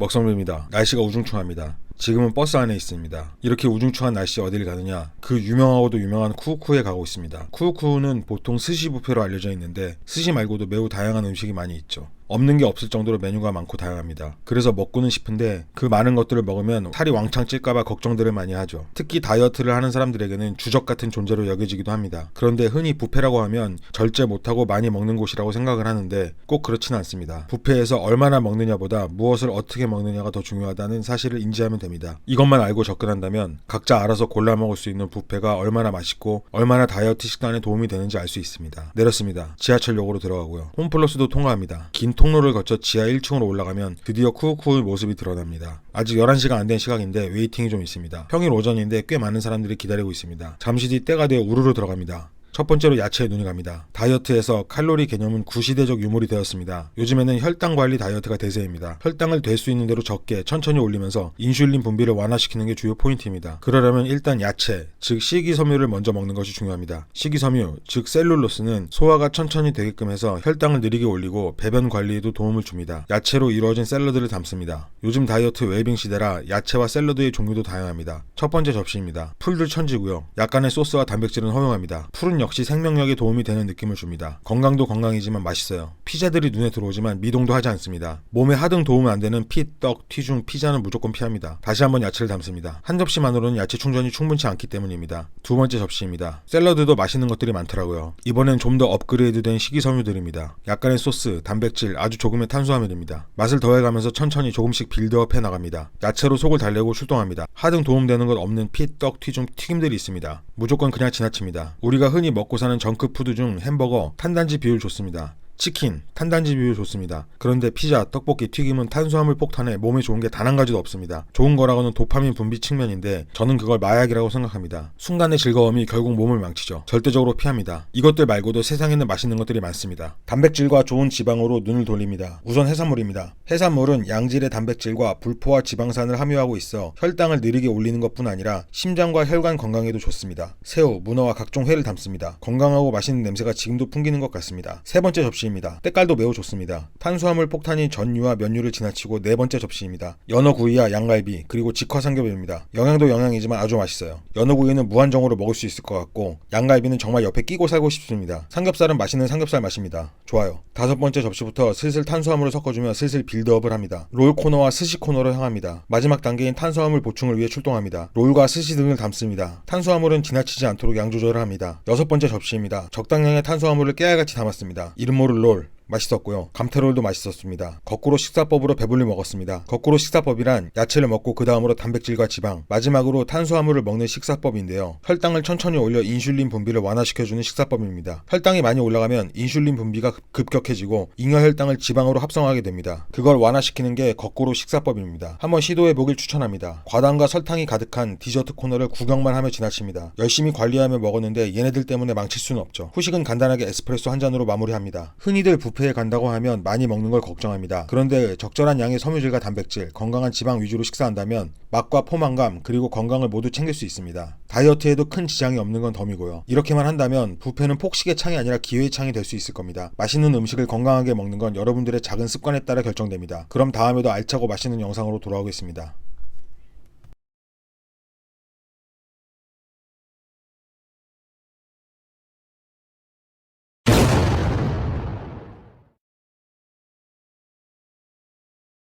먹선배입니다. 날씨가 우중충합니다. 지금은 버스 안에 있습니다. 이렇게 우중충한 날씨 어딜 가느냐? 그 유명하고도 유명한 쿠우쿠에 가고 있습니다. 쿠우쿠는 보통 스시 부페로 알려져 있는데 스시 말고도 매우 다양한 음식이 많이 있죠. 없는 게 없을 정도로 메뉴가 많고 다양합니다. 그래서 먹고는 싶은데 그 많은 것들을 먹으면 살이 왕창 찔까봐 걱정들을 많이 하죠. 특히 다이어트를 하는 사람들에게는 주적 같은 존재로 여겨지기도 합니다. 그런데 흔히 뷔페라고 하면 절제 못하고 많이 먹는 곳이라고 생각을 하는데 꼭 그렇지는 않습니다. 뷔페에서 얼마나 먹느냐보다 무엇을 어떻게 먹느냐가 더 중요하다는 사실을 인지하면 됩니다. 이것만 알고 접근한다면 각자 알아서 골라 먹을 수 있는 뷔페가 얼마나 맛있고 얼마나 다이어트 식단에 도움이 되는지 알 수 있습니다. 내렸습니다. 지하철역으로 들어가고요. 홈플러스도 통과합니다. 긴 통로를 거쳐 지하 1층으로 올라가면 드디어 쿠우쿠의 모습이 드러납니다. 아직 11시가 안 된 시각인데 웨이팅이 좀 있습니다. 평일 오전인데 꽤 많은 사람들이 기다리고 있습니다. 잠시 뒤 때가 되어 우르르 들어갑니다. 첫 번째로 야채에 눈이 갑니다. 다이어트에서 칼로리 개념은 구시대적 유물이 되었습니다. 요즘에는 혈당 관리 다이어트가 대세입니다. 혈당을 될 수 있는 대로 적게 천천히 올리면서 인슐린 분비를 완화시키는 게 주요 포인트입니다. 그러려면 일단 야채, 즉 식이섬유를 먼저 먹는 것이 중요합니다. 식이섬유, 즉 셀룰로스는 소화가 천천히 되게끔 해서 혈당을 느리게 올리고 배변 관리에도 도움을 줍니다. 야채로 이루어진 샐러드를 담습니다. 요즘 다이어트 웰빙 시대라 야채와 샐러드의 종류도 다양합니다. 첫 번째 접시입니다. 풀들 천지고요. 약간의 소스와 단백질은 허용합니다. 풀은 역시 생명력에 도움이 되는 느낌을 줍니다. 건강도 건강이지만 맛있어요. 피자들이 눈에 들어오지만 미동도 하지 않습니다. 몸에 하등 도움은 안 되는 피, 떡, 튀중, 피자는 무조건 피합니다. 다시 한번 야채를 담습니다. 한 접시만으로는 야채 충전이 충분치 않기 때문입니다. 두 번째 접시입니다. 샐러드도 맛있는 것들이 많더라고요. 이번엔 좀 더 업그레이드된 식이섬유들입니다. 약간의 소스, 단백질, 아주 조금의 탄수화물입니다. 맛을 더해가면서 천천히 조금씩 빌드업 해 나갑니다. 야채로 속을 달래고 출동합니다. 하등 도움되는 것 없는 피, 떡, 튀중, 튀김들이 있습니다. 무조건 그냥 지나칩니다. 우리가 흔히 먹고 사는 정크푸드 중 햄버거, 탄단지 비율 좋습니다. 치킨, 탄단지 비율 좋습니다. 그런데 피자, 떡볶이, 튀김은 탄수화물 폭탄에 몸에 좋은 게 단 한 가지도 없습니다. 좋은 거라고는 도파민 분비 측면인데 저는 그걸 마약이라고 생각합니다. 순간의 즐거움이 결국 몸을 망치죠. 절대적으로 피합니다. 이것들 말고도 세상에는 맛있는 것들이 많습니다. 단백질과 좋은 지방으로 눈을 돌립니다. 우선 해산물입니다. 해산물은 양질의 단백질과 불포화 지방산을 함유하고 있어 혈당을 느리게 올리는 것뿐 아니라 심장과 혈관 건강에도 좋습니다. 새우, 문어와 각종 회를 담습니다. 건강하고 맛있는 냄새가 지금도 풍기는 것 같습니다. 세 번째 접시 접시입니다. 때깔도 매우 좋습니다. 탄수화물 폭탄인 전류와 면류를 지나치고 네 번째 접시입니다. 연어구이와 양갈비 그리고 직화 삼겹입니다. 영양도 영양이지만 아주 맛있어요. 연어구이는 무한정으로 먹을 수 있을 것 같고 양갈비는 정말 옆에 끼고 살고 싶습니다. 삼겹살은 맛있는 삼겹살 맛입니다. 좋아요. 다섯 번째 접시부터 슬슬 탄수화물을 섞어주며 슬슬 빌드업을 합니다. 롤 코너와 스시 코너로 향합니다. 마지막 단계인 탄수화물 보충을 위해 출동합니다. 롤과 스시 등을 담습니다. 탄수화물은 지나치지 않도록 양 조절을 합니다. 여섯 번째 접시입니다. 적당량의 탄수화물을 깨알같이 담았습니다. 이름 모를 롤, 맛있었고요. 감태롤도 맛있었습니다. 거꾸로 식사법으로 배불리 먹었습니다. 거꾸로 식사법이란 야채를 먹고 그 다음으로 단백질과 지방, 마지막으로 탄수화물을 먹는 식사법인데요. 혈당을 천천히 올려 인슐린 분비를 완화시켜주는 식사법입니다. 혈당이 많이 올라가면 인슐린 분비가 급- 급격해지고 잉여 혈당을 지방으로 합성하게 됩니다. 그걸 완화시키는 게 거꾸로 식사법입니다. 한번 시도해 보길 추천합니다. 과당과 설탕이 가득한 디저트 코너를 구경만 하며 지나칩니다. 열심히 관리하며 먹었는데 얘네들 때문에 망칠 수는 없죠. 후식은 간단하게 에스프레소 한 잔으로 마무리합니다. 흔히들 뷔페에 간다고 하면 많이 먹는 걸 걱정합니다. 그런데 적절한 양의 섬유질과 단백질, 건강한 지방 위주로 식사한다면 맛과 포만감 그리고 건강을 모두 챙길 수 있습니다. 다이어트에도 큰 지장이 없는 건 덤이고요. 이렇게만 한다면 뷔페는 폭식의 창이 아니라 기회의 창이 될 수 있을 겁니다. 맛있는 음식을 건강하게 먹는 건 여러분들의 작은 습관에 따라 결정됩니다. 그럼 다음에도 알차고 맛있는 영상으로 돌아오겠습니다.